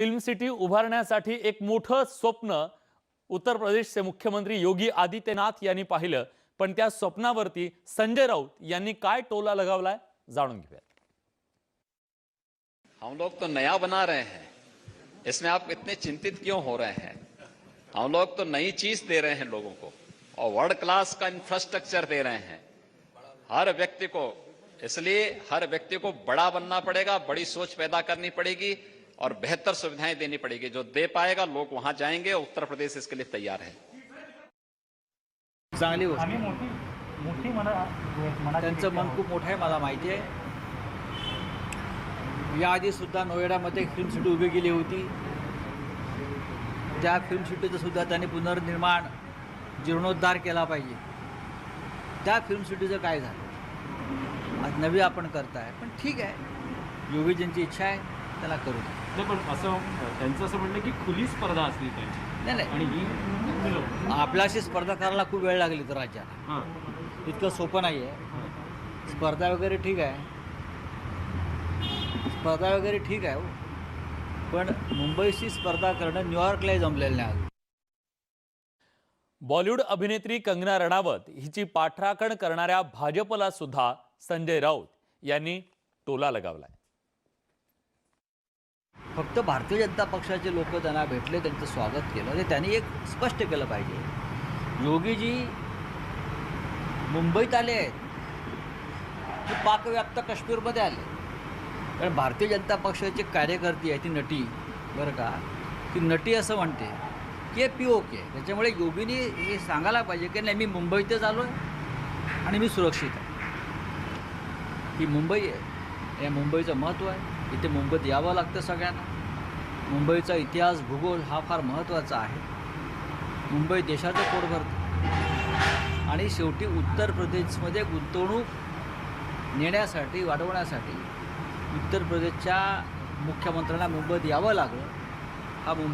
Film city उभारण्यासाठी एक मोठं स्वप्न उत्तर प्रदेशचे मुख्यमंत्री योगी आदित्यनाथ यांनी पाहिलं. पण त्या स्वप्नावरती संजय राऊत यांनी काय टोला लगावलाय जाणून घेऊया हम लोग तो नया बना रहे हैं. इसमें आप इतने चिंतित क्यों हो रहे हैं? हम लोग तो नई चीज दे रहे हैं लोगों को और वर्ल्ड क्लास का इंफ्रास्ट्रक्चर दे रहे हैं। हर व्यक्ति को इसलिए हर व्यक्ति को बड़ा बनना पड़ेगा बड़ी सोच पैदा करनी पड़ेगी। और बेहतर सुविधाएं देनी पड़ेगी। जो दे पाएगा लोग वहां जाएंगे उत्तर प्रदेश इसके लिए तैयार है। चांगली गोष्ट आम्ही मोठी मोठी मना मनाची त्यांचं मन. खूप मोठं आहे मला माहिती आहे. याआधी सुद्धा नोएडामध्ये फिल्म सिटी उभी केली होती. त्या फिल्म सिटीचं सुद्धा त्यांनी पुनर्निर्माण जीर्णोद्धार केला पाहिजे. त्या फिल्म सिटीचं काय झालं? आज नवी आपण करताय. पण ठीक आहे. योगीजींची इच्छा आहे. त्याला करू. नाही पण असं त्यांचं असं म्हणणं की खुली स्पर्धा असली पाहिजे नाही नाही आणि ही मुलं आपल्याशी स्पर्धा करायला खूप वेळ लागली तर राज्याला हां इतकं सोपं नाही आहे हां. स्पर्धा वगैरे ठीक आहे स्पर्धा वगैरे ठीक आहे हो. पण मुंबईशी स्पर्धा करणं न्यूयॉर्कलाही जमलेलं नाही अजून. बॉलिवूड अभिनेत्री कंगना रणावत हिची पाठराखण करणाऱ्या भाजपला सुद्धा संजय राऊत यांनी टोला लगावलाय फक्त भारतीय जनता पक्षाचे लोक त्यांना भेटले त्यांचं स्वागत केलं. ते त्यांनी एक स्पष्ट केलं पाहिजे. योगीजी मुंबईत आले आहेत. की पाकव्याप्त काश्मीरमध्ये आले. कारण भारतीय जनता पक्षाची कार्यकर्ती आहे ती नटी बरं का? ती नटी असं म्हणते की पी ओके के? त्याच्यामुळे योगीनी हे सांगायला पाहिजे की नाही मी मुंबईतच आलो आहे आणि मी सुरक्षित आहे. ही मुंबई आहे. या मुंबईचं महत्त्व आहे. इथे मुंबईत यावं लागतं सगळ्यांना. मुंबईचा इतिहास भूगोल हा फार महत्त्वाचा आहे. मुंबई देशाचं पोट भरतं. आणि शेवटी उत्तर प्रदेशमध्ये गुंतवणूक नेण्यासाठी वाढवण्यासाठी उत्तर प्रदेशच्या मुख्यमंत्र्यांना मुंबईत यावं लागलं. हा मुंबई